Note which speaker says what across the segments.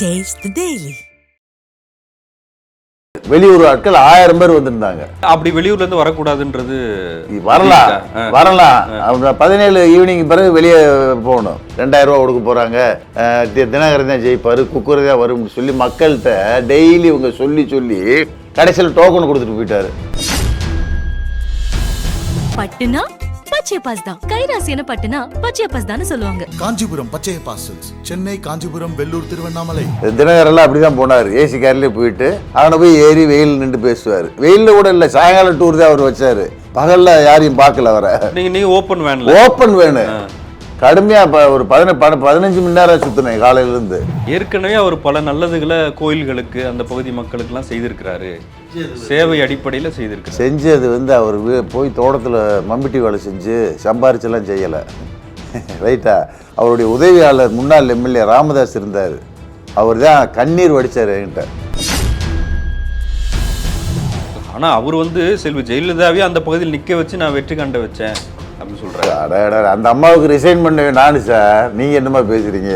Speaker 1: Taste the Daily.
Speaker 2: வெளியூர் ஆட்கள் ஆயிரம் பேர் வந்திருந்தாங்க.
Speaker 3: அப்படி வெளியூர்ல இருந்து வரக்கூடாதுன்றது
Speaker 2: வரலாம். வரலாம். பதினேழு ஈவினிங் பிறகு வெளியே போகணும். ரெண்டாயிரம் ரூபா கொடுக்க போறாங்க. தினகரன் தான் ஜெயிப்பாரு குக்கர் தான் வரும்னு சொல்லி மக்கள்கிட்ட டெய்லி இவங்க சொல்லி சொல்லி கடைசியில் டோக்கன் கொடுத்துட்டு போயிட்டாரு.
Speaker 4: பட்டுனா பச்சையப்பாஸ் தான். கைராசியான பட்டுனா பச்சையப்பாஸ் தான் சொல்லுவாங்க.
Speaker 5: காஞ்சிபுரம் பச்சைய பாசல்ஸ் சென்னை காஞ்சிபுரம் வெள்ளூர் திருவண்ணாமலை.
Speaker 2: தினகரெல்லாம் அப்படி தான் போனார். ஏசி கார்லேயே போயிட்டு அவனை போய் ஏறி வெயில் நின்று பேசுவார். வெயிலில் கூட இல்லை சாயங்காலம் டூர் தான் அவர் வச்சாரு. பகல்ல யாரையும் பார்க்கல அவரை.
Speaker 3: நீங்க நீங்க ஓப்பன் வேன்ல
Speaker 2: ஓப்பன் வேணும் கடுமையா இப்போ ஒரு பதின பத- பதினஞ்சு மணி நேரம் சுத்தினேன் காலையில இருந்து
Speaker 3: ஏற்கனவே அவர் பல நல்லதுகளை கோயில்களுக்கு அந்த பகுதி மக்களுக்கு எல்லாம் செய்திருக்கிறாரு. சேவை அடிப்படையில செய்திருக்கிறாரு.
Speaker 2: செஞ்சது வந்து அவர் போய் தோட்டத்தில் மம்பிட்டி வேலை செஞ்சு சம்பாரிச்செல்லாம் செய்யலை. ரைட்டா அவருடைய உதவியாளர் முன்னாள் எம்எல்ஏ ராமதாஸ் இருந்தார். அவர் தான் கண்ணீர் வடித்தார் என்கிட்ட.
Speaker 3: ஆனா அவர் வந்து செல்வி ஜெயலலிதாவே அந்த பகுதியில் நிக்க வச்சு நான் வெற்றி கண்ட வச்சேன். அப்படின்னு
Speaker 2: அட, அந்த அம்மாவுக்கு ரிசைன் பண்ண. நானு சார் நீங்கள் என்னமா பேசுறீங்க?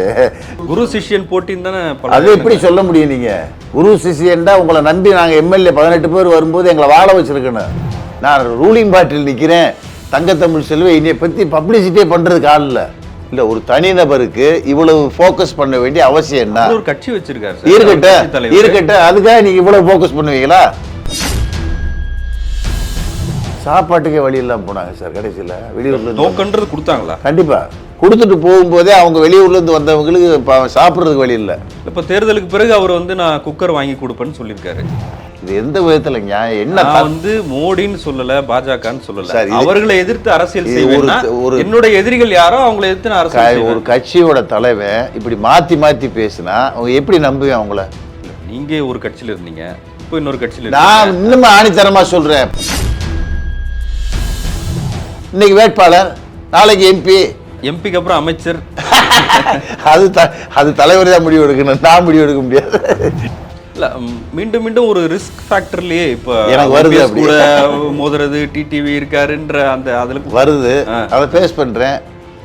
Speaker 3: குரு சிஷ்யன் போட்டின்னு தானே
Speaker 2: அது எப்படி சொல்ல முடியும் நீங்கள் குரு சிஷியன்டா உங்களை நம்பி நாங்கள் எம்எல்ஏ பதினெட்டு பேர் வரும்போது எங்களை வாழ வச்சிருக்கணும். நான் ரூலிங் பார்ட்டியில் நிற்கிறேன் தங்கத்தமிழ் செல்வி என்னை பற்றி பப்ளிசிட்டியே பண்ணுறதுக்கு ஆள் இல்லை. இல்லை ஒரு தனிநபருக்கு இவ்வளவு ஃபோக்கஸ் பண்ண வேண்டிய அவசியம் என்ன?
Speaker 3: ஒரு கட்சி வச்சிருக்காரு சார்.
Speaker 2: இருக்கட்டும். இருக்கட்டும் அதுக்காக நீங்க இவ்வளவு ஃபோக்கஸ் பண்ணுவீங்களா? சாப்பாட்டுக்கே வழி இல்லாம போனாங்க சார் கடைசியில். வெளியூர்ல
Speaker 3: நோக்கன்றது கொடுத்தாங்களா?
Speaker 2: கண்டிப்பா. கொடுத்துட்டு போகும்போதே அவங்க வெளியூர்ல இருந்து வந்தவங்களுக்கு இப்போ சாப்பிட்றதுக்கு வழி இல்லை.
Speaker 3: இப்ப தேர்தலுக்கு பிறகு அவர் வந்து நான் குக்கர் வாங்கி கொடுப்பேன்னு சொல்லியிருக்காரு.
Speaker 2: இது எந்த விதத்துல என்ன
Speaker 3: வந்து மோடின்னு சொல்லல பாஜகன்னு சொல்லல. அவர்களை எதிர்த்து அரசியல் செய்வேன்னா
Speaker 2: ஒரு- ஒரு-
Speaker 3: என்னோட எதிரிகள் யாரோ அவங்களை எதிர்த்து நான் அரசியல்
Speaker 2: ஒரு கட்சியோட தலைவன் இப்படி மாத்தி மாத்தி பேசினா அவங்க எப்படி நம்புவேன் அவங்கள?
Speaker 3: நீங்க ஒரு கட்சியில இருந்தீங்க இப்போ இன்னொரு கட்சியில
Speaker 2: நான் இன்னும் ஆணித்தரமா சொல்றேன். இன்னைக்கு வேட்பாளர் நாளைக்கு எம்பி
Speaker 3: எம்பிக்கு அப்புறம் அமைச்சர்.
Speaker 2: அது த அது தலைவர் தான் முடிவு எடுக்கணும். நான் முடிவு எடுக்க முடியாது.
Speaker 3: இல்ல மீண்டும் மீண்டும் ஒரு ரிஸ்க் ஃபேக்டர்லயே இப்ப
Speaker 2: எனக்கு வருது.
Speaker 3: கூட மோதுறது டிடிவி இருக்காருன்ற அந்த அதுல
Speaker 2: வருது. அதை ஃபேஸ் பண்றேன்.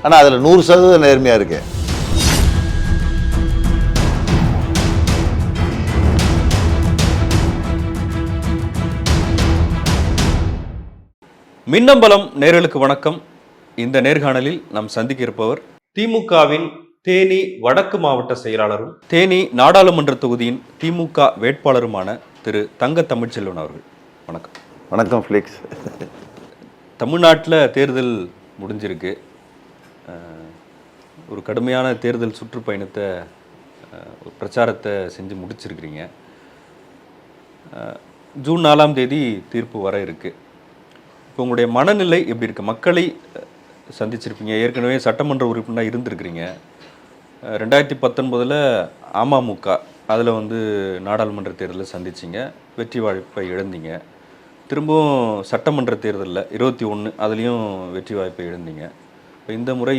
Speaker 2: ஆனா அதுல நூறு சதவீதம் நேர்மையா இருக்கேன்.
Speaker 3: மின்னம்பலம் நேர்களுக்கு வணக்கம். இந்த நேர்காணலில் நாம் சந்திக்க இருப்பவர் திமுகவின் தேனி வடக்கு மாவட்ட செயலாளரும் தேனி நாடாளுமன்ற தொகுதியின் திமுக வேட்பாளருமான திரு தங்க தமிழ்ச்செல்வன் அவர்கள். வணக்கம்.
Speaker 2: வணக்கம் ஃபிளிக்ஸ்.
Speaker 3: தமிழ்நாட்டில் தேர்தல் முடிஞ்சிருக்கு. அஹ், ஒரு கடுமையான தேர்தல் சுற்றுப்பயணத்தை அஹ், ஒரு பிரச்சாரத்தை செஞ்சு முடிச்சிருக்கிறீங்க. அஹ், ஜூன் நாலாம் தேதி தீர்ப்பு வர இருக்கு. இப்போ உங்களுடைய மனநிலை எப்படி இருக்குது மக்களை சந்திச்சிருப்பீங்க. ஏற்கனவே சட்டமன்ற உறுப்பினராக இருந்திருக்கிறீங்க. ரெண்டாயிரத்தி பத்தொன்பதில் அமமுக அதில் வந்து நாடாளுமன்ற தேர்தலில் சந்திச்சிங்க. வெற்றி வாய்ப்பை இழந்தீங்க. திரும்பவும் சட்டமன்ற தேர்தலில் இருபத்தி ஒன்று அதுலேயும் வெற்றி வாய்ப்பை இழந்தீங்க. இப்போ இந்த முறை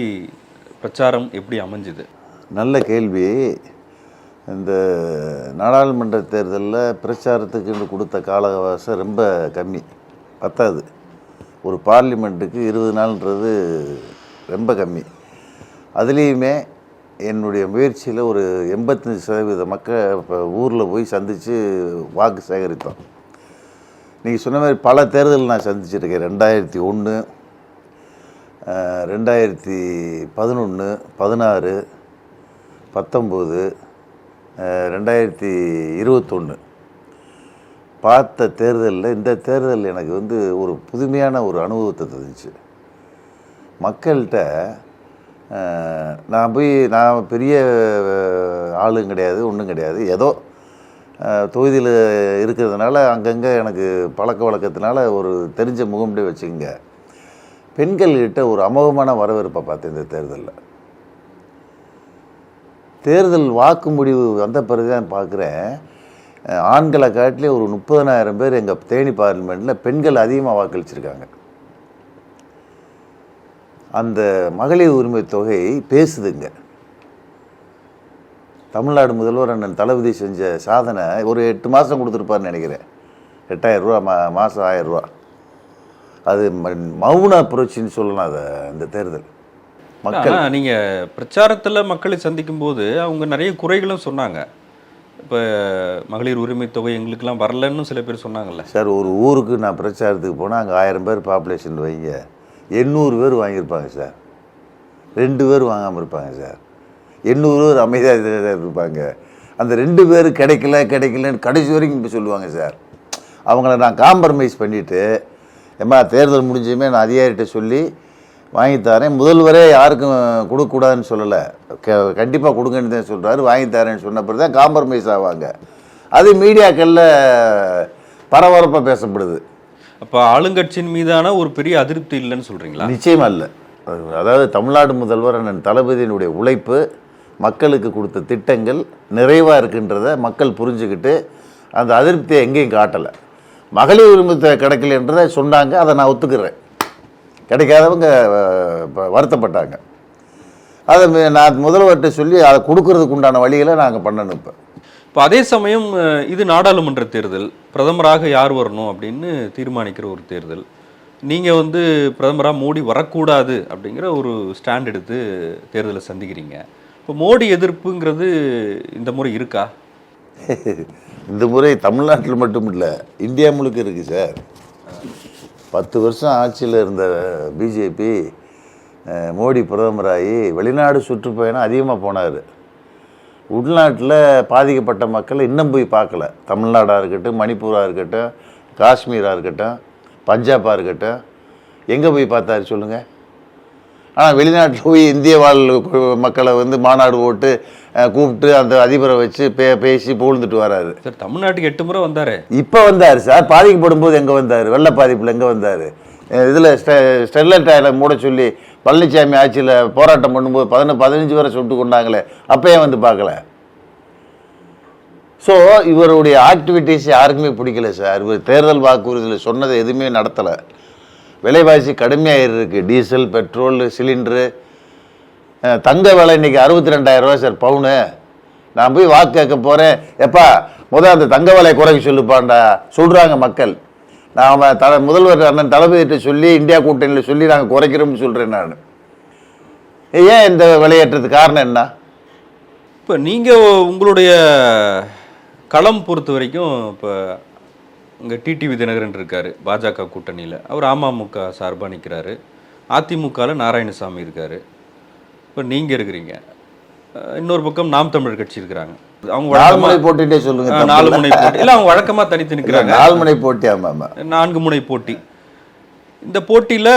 Speaker 3: பிரச்சாரம் எப்படி அமைஞ்சுது?
Speaker 2: நல்ல கேள்வி. இந்த நாடாளுமன்ற தேர்தலில் பிரச்சாரத்துக்கு கொடுத்த கால அவகாசம் ரொம்ப கம்மி. பத்தாது. ஒரு பார்லிமெண்ட்டுக்கு இருபது நாள்ன்றது ரொம்ப கம்மி. அதுலேயுமே என்னுடைய முயற்சியில் ஒரு எண்பத்தஞ்சு சதவீத மக்கள் இப்போ ஊரில் போய் சந்தித்து வாக்கு சேகரித்தோம். நீங்கள் சொன்ன மாதிரி பல தேர்தல் நான் சந்திச்சிருக்கேன். ரெண்டாயிரத்தி ஒன்று ரெண்டாயிரத்தி பதினொன்று பதினாறு பத்தொம்போது ரெண்டாயிரத்தி இருபத்தொன்று பார்த்த தேர்தலில் இந்த தேர்தல் எனக்கு வந்து ஒரு புதுமையான ஒரு அனுபவத்தை தந்துச்சு. மக்கள்கிட்ட நான் போய் நான் பெரிய ஆளும் கிடையாது ஒன்றும் கிடையாது. ஏதோ தொகுதியில் இருக்கிறதுனால அங்கங்கே எனக்கு பழக்க வழக்கத்தினால ஒரு தெரிஞ்ச முகம்டே வச்சுங்க பெண்கள்கிட்ட ஒரு அமோகமான வரவேற்பை பார்த்தேன் இந்த தேர்தலில். தேர்தல் வாக்கு முடிவு வந்த பிறகு தான் பார்க்குறேன். ஆண்களை காட்டிலே ஒரு முப்பதனாயிரம் பேர் எங்கள் தேனி பார்லிமெண்ட்டில் பெண்கள் அதிகமாக வாக்களிச்சிருக்காங்க. அந்த மகளிர் உரிமை தொகை பேசுதுங்க. தமிழ்நாடு முதல்வர் அண்ணன் தளபதி செஞ்ச சாதனை ஒரு எட்டு மாதம் கொடுத்துருப்பாருன்னு நினைக்கிறேன். எட்டாயிரம் ரூபா மா மாதம் ஆயிரம் ரூபா. அது ம- மௌன புரட்சின்னு சொல்லலாம் அதை இந்த தேர்தல். மக்கள்
Speaker 3: நீங்கள் பிரச்சாரத்தில் மக்களை சந்திக்கும் போது அவங்க நிறைய குறைகளும் சொன்னாங்க. இப்போ மகளிர் உரிமை தொகை எங்களுக்கெல்லாம் வரலன்னு சில பேர் சொன்னாங்கல்ல.
Speaker 2: சார் ஒரு ஊருக்கு நான் பிரச்சாரத்துக்கு போனால் அங்கே ஆயிரம் பேர் பாப்புலேஷன் வைங்க. எண்ணூறு பேர் வாங்கியிருப்பாங்க சார். ரெண்டு பேர் வாங்காமல் இருப்பாங்க சார். எண்ணூறு பேர் அமைதியாக இருப்பாங்க. அந்த ரெண்டு பேர் கிடைக்கல கிடைக்கலன்னு கடைசி வரைக்கும் இப்போ சொல்லுவாங்க சார். அவங்கள நான் காம்ப்ரமைஸ் பண்ணிவிட்டு ஏம்மா தேர்தல் முடிஞ்சுமே நான் அதிகாரிகிட்ட சொல்லி வாங்கி தரேன் முதல்வரே யாருக்கும் கொடுக்கக்கூடாதுன்னு சொல்லலை. க கண்டிப்பாக கொடுங்கன்னு தான் சொல்கிறாரு வாங்கி தரேன்னு சொன்ன பிறகு தான் காம்ப்ரமைஸ் ஆவாங்க. அது மீடியாக்களில் பரபரப்பாக பேசப்படுது.
Speaker 3: அப்போ ஆளுங்கட்சியின் மீதான ஒரு பெரிய அதிருப்தி இல்லைன்னு சொல்கிறீங்களா
Speaker 2: நிச்சயமா இல்லை. அது- அதாவது தமிழ்நாடு முதல்வர் அண்ணன் தளபதியினுடைய உழைப்பு மக்களுக்கு கொடுத்த திட்டங்கள் நிறைவாக இருக்குன்றத மக்கள் புரிஞ்சுக்கிட்டு அந்த அதிருப்தியை எங்கேயும் காட்டலை. மகளிர் உரிமை கிடைக்கலன்றதை சொன்னாங்க. அதை நான் ஒத்துக்கிறேன். கிடைக்காதவங்க வருத்தப்பட்டாங்க. அதை நான் முதல்வர்கிட்ட சொல்லி அதை கொடுக்கறதுக்கு உண்டான வழிகளை நாங்கள் பண்ணணும் இப்போ.
Speaker 3: இப்போ அதே சமயம் இது நாடாளுமன்ற தேர்தல். பிரதமராக யார் வரணும் அப்படின்னு தீர்மானிக்கிற ஒரு தேர்தல். நீங்கள் வந்து பிரதமராக மோடி வரக்கூடாது அப்படிங்கிற ஒரு ஸ்டாண்ட் எடுத்து தேர்தலை சந்திக்கிறீங்க. இப்போ மோடி எதிர்ப்புங்கிறது இந்த முறை இருக்கா?
Speaker 2: இந்த முறை தமிழ்நாட்டில் மட்டும் இல்லை இந்தியா முழுக்க இருக்குது சார். பத்து வருஷம் ஆட்சியில் இருந்த பிஜேபி மோடி பிரதமராகி வெளிநாடு சுற்றுப்பயணம் அதிகமாக போனார். உள்நாட்டில் பாதிக்கப்பட்ட மக்களை இன்னும் போய் பார்க்கல. தமிழ்நாடாக இருக்கட்டும் மணிப்பூராக இருக்கட்டும் காஷ்மீராக இருக்கட்டும் பஞ்சாபாக இருக்கட்டும். எங்கே போய் பார்த்தாரு சொல்லுங்கள் ஆனால் வெளிநாட்டில் போய் இந்திய வாழ் மக்களை வந்து மாநாடு போட்டு கூப்பிட்டு அந்த அதிபரை வச்சு பே பேசி புகழ்ந்துட்டு வராரு.
Speaker 3: சார் தமிழ்நாட்டுக்கு எட்டு முறை வந்தாரே.
Speaker 2: இப்போ வந்தார் சார். பாதிக்கப்படும் போது எங்கே வந்தார்? வெள்ள பாதிப்பில் எங்கே வந்தார்? இதில் ஸ்டெ ஸ்டெர்லைட் ஆயிலை மூட சொல்லி பழனிசாமி ஆட்சியில் போராட்டம் பண்ணும்போது பதின பதினஞ்சு வரை சுட்டு கொண்டாங்களே அப்பயே வந்து பார்க்கல. ஸோ இவருடைய ஆக்டிவிட்டீஸ் யாருக்குமே பிடிக்கல சார். இவர் தேர்தல் வாக்குறுதியில் சொன்னதை எதுவுமே நடத்தலை. விலைவாசி கடுமையாக இருக்கு டீசல் பெட்ரோல் சிலிண்டரு. தங்க விலை இன்னைக்கு அறுபத்தி ரெண்டாயிரம் ரூபா சார் பவுனு. நான் போய் வாக்கு கேட்க போகிறேன் எப்பா முதல் அந்த தங்க விலை குறைக்க சொல்லுப்பாண்டா சொல்கிறாங்க மக்கள். நாம் த தல முதல்வர் அண்ணன் தளபதிகிட்ட சொல்லி இந்தியா கூட்டணியில் சொல்லி நாங்கள் குறைக்கிறோம்னு சொல்கிறேன் நான். ஏன் இந்த விலையேற்றத்துக்கு காரணம் என்ன?
Speaker 3: இப்போ நீங்கள் உங்களுடைய களம் பொறுத்த வரைக்கும் இப்போ இங்கே டிடிவி தினகரன் இருக்கார் பாஜக கூட்டணியில். அவர் அமமுக சார்பாக நிற்கிறாரு அதிமுகவில் நாராயணசாமி இருக்கார். இப்போ நீங்கள் இருக்கிறீங்க. இன்னொரு பக்கம் நாம் தமிழர் கட்சி இருக்கிறாங்க. அவங்க
Speaker 2: நாலு முனை போட்டிகிட்டே சொல்லுங்க
Speaker 3: நாலு முனை போட்டி. இல்லை அவங்க வழக்கமாக தனித்து நிற்கிறாங்க
Speaker 2: நாலு முனை போட்டி ஆமாம்
Speaker 3: நான்கு முனை போட்டி. இந்த போட்டியில்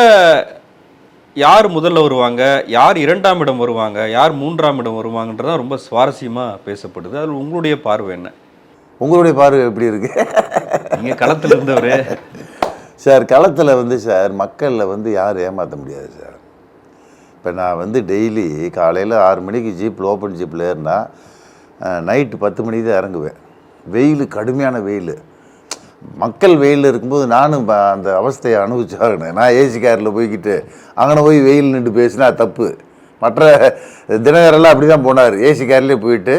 Speaker 3: யார் முதல்ல வருவாங்க? யார் இரண்டாம் இடம் வருவாங்க? யார் மூன்றாம் இடம் வருவாங்கன்றதான் ரொம்ப சுவாரஸ்யமாக பேசப்படுது. அதில் உங்களுடைய பார்வை என்ன?
Speaker 2: உங்களுடைய பார்வை எப்படி இருக்கு?
Speaker 3: நீங்கள் களத்தில் இருந்தவர்.
Speaker 2: சார் களத்தில் வந்து சார் மக்களில் வந்து யாரும் ஏமாற்ற முடியாது சார். இப்போ நான் வந்து டெய்லி காலையில் ஆறு மணிக்கு ஜீப்பில் ஓப்பன் ஜீப்பில் ஏறினா நைட்டு பத்து மணிக்கு தான் இறங்குவேன். வெயில் கடுமையான வெயில். மக்கள் வெயில் இருக்கும்போது நானும் அந்த அவஸ்தையை அனுபவிச்சாகணும். நான் ஏசி காரில் போய்கிட்டு அங்கே போய் வெயில் நின்று பேசினா தப்பு. மற்ற தினகரெல்லாம் அப்படி தான் போனார் ஏசி கார்லேயே போயிட்டு